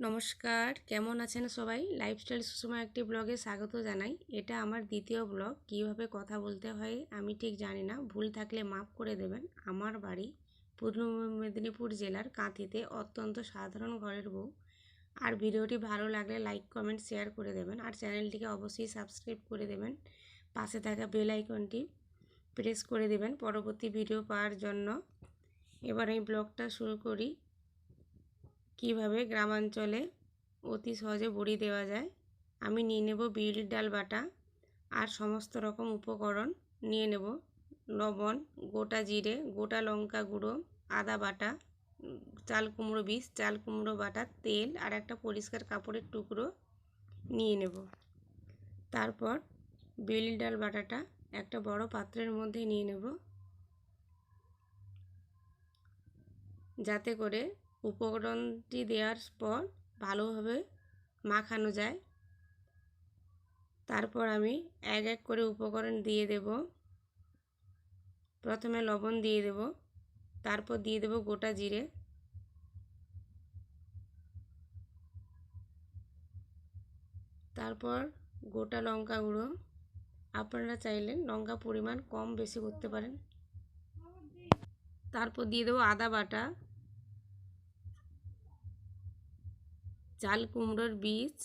নমস্কার, কেমন আছেন সবাই? লাইফস্টাইল সুষমা একটি ব্লগে স্বাগত জানাই। এটা আমার দ্বিতীয় ব্লগ। কীভাবে কথা বলতে হয় আমি ঠিক জানি না। ভুল থাকলে মাফ করে দেবেন। আমার বাড়ি পূর্ব মেদিনীপুর জেলার কাঁথিতে অত্যন্ত সাধারণ ঘরের বউ। আর ভিডিওটি ভালো লাগলে লাইক কমেন্ট শেয়ার করে দেবেন। আর চ্যানেলটিকে অবশ্যই সাবস্ক্রাইব করে দেবেন। পাশে থাকা বেল আইকনটি প্রেস করে দেবেন। পরবর্তী ভিডিও পাওয়ার জন্য। এবার আমি ব্লগটা শুরু করি। কীভাবে গ্রামাঞ্চলে অতি সহজে বড়ি দেওয়া যায়, আমি নিয়ে নেব বিউলির ডাল বাটা আর সমস্ত রকম উপকরণ নিয়ে নেব। লবণ, গোটা জিরে, গোটা লঙ্কা গুঁড়ো, আদা বাটা, চাল কুমড়ো বীজ, চাল কুমড়ো বাটা, তেল আর একটা পরিষ্কার কাপড়ের টুকরো নিয়ে নেব। তারপর বিউলির ডাল বাটাটা একটা বড় পাত্রের মধ্যে নিয়ে নেব। যাতে করে উপকরণটি দেওয়ার পর ভালোভাবে মাখানো যায়। তারপর আমি এক এক করে উপকরণ দিয়ে দেব। প্রথমে লবণ দিয়ে দেব। তারপর দিয়ে দেব গোটা জিরে। তারপর গোটা লঙ্কা গুঁড়ো। আপনারা চাইলে লঙ্কা পরিমাণ কম বেশি করতে পারেন। তারপর দিয়ে দেবো আদা বাটা। চাল, কুমড়োর বীজ।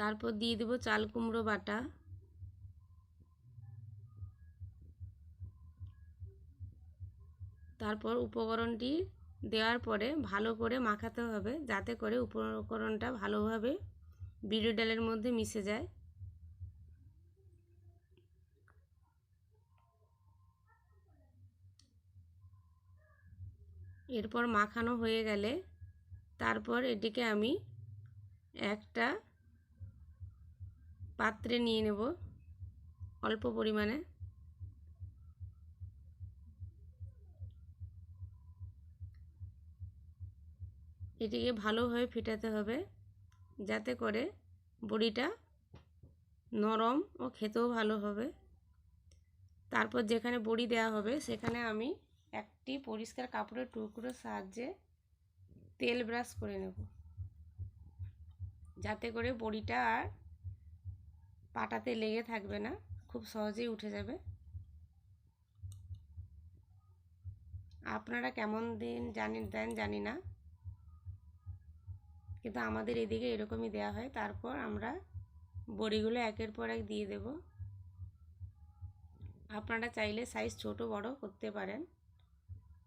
তারপর দিয়ে দেবো চাল, কুমড়ো বাটা। তারপর উপকরণটি দেওয়ার পরে ভালো করে মাখাতে হবে, যাতে করে উপকরণটা ভালোভাবে বিড়ি ডালের মধ্যে মিশে যায়। এরপর মাখানো হয়ে গেলে তারপর এটিকে আমি একটা পাত্রে নিয়ে নেব অল্প পরিমাণে। এটিকে ভালোভাবে ফেটাতে হবে যাতে করে বড়িটা নরম ও খেতেও ভালো হবে। তারপর যেখানে বড়ি দেওয়া হবে সেখানে আমি একটি পরিষ্কার কাপড়ের টুকরোর সাহায্যে তেল ব্রাশ করে নেব। যাতে করে বড়িটা আর পাটাতে লেগে থাকবে না, খুব সহজেই উঠে যাবে। আপনারা কেমন দিন জানি দেন জানি না, কিন্তু আমাদের এদিকে এরকমই দেওয়া হয়। তারপর আমরা বড়িগুলো একের পর এক দিয়ে দেব। আপনারা চাইলে সাইজ ছোট বড় করতে পারেন।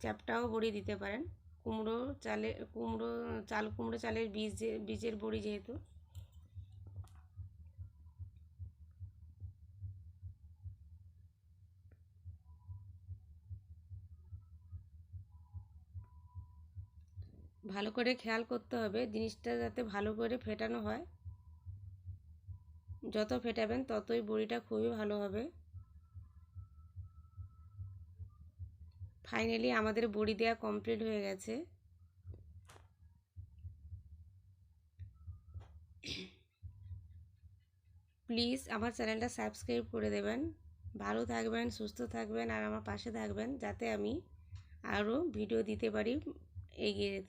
চ্যাপটাও বড়ি দিতে পারেন। কুমড়ো চালে, কুমড়ো, চাল, কুমড়ো চালের বীজ বীজের বড়ি যেহেতু। ভালো করে খেয়াল করতে হবে, জিনিসটা যাতে ভালো করে ফেটানো হয়। যত ফেটাবেন ততই বড়িটা খুবই ভালো হবে। ফাইনালি আমাদের বড়ি দেওয়া কমপ্লিট হয়ে গেছে। প্লিজ আমার চ্যানেলটা সাবস্ক্রাইব করে দেবেন। ভালো থাকবেন, সুস্থ থাকবেন, আর আমার পাশে থাকবেন, যাতে আমি আরও ভিডিও দিতে পারি, এগিয়ে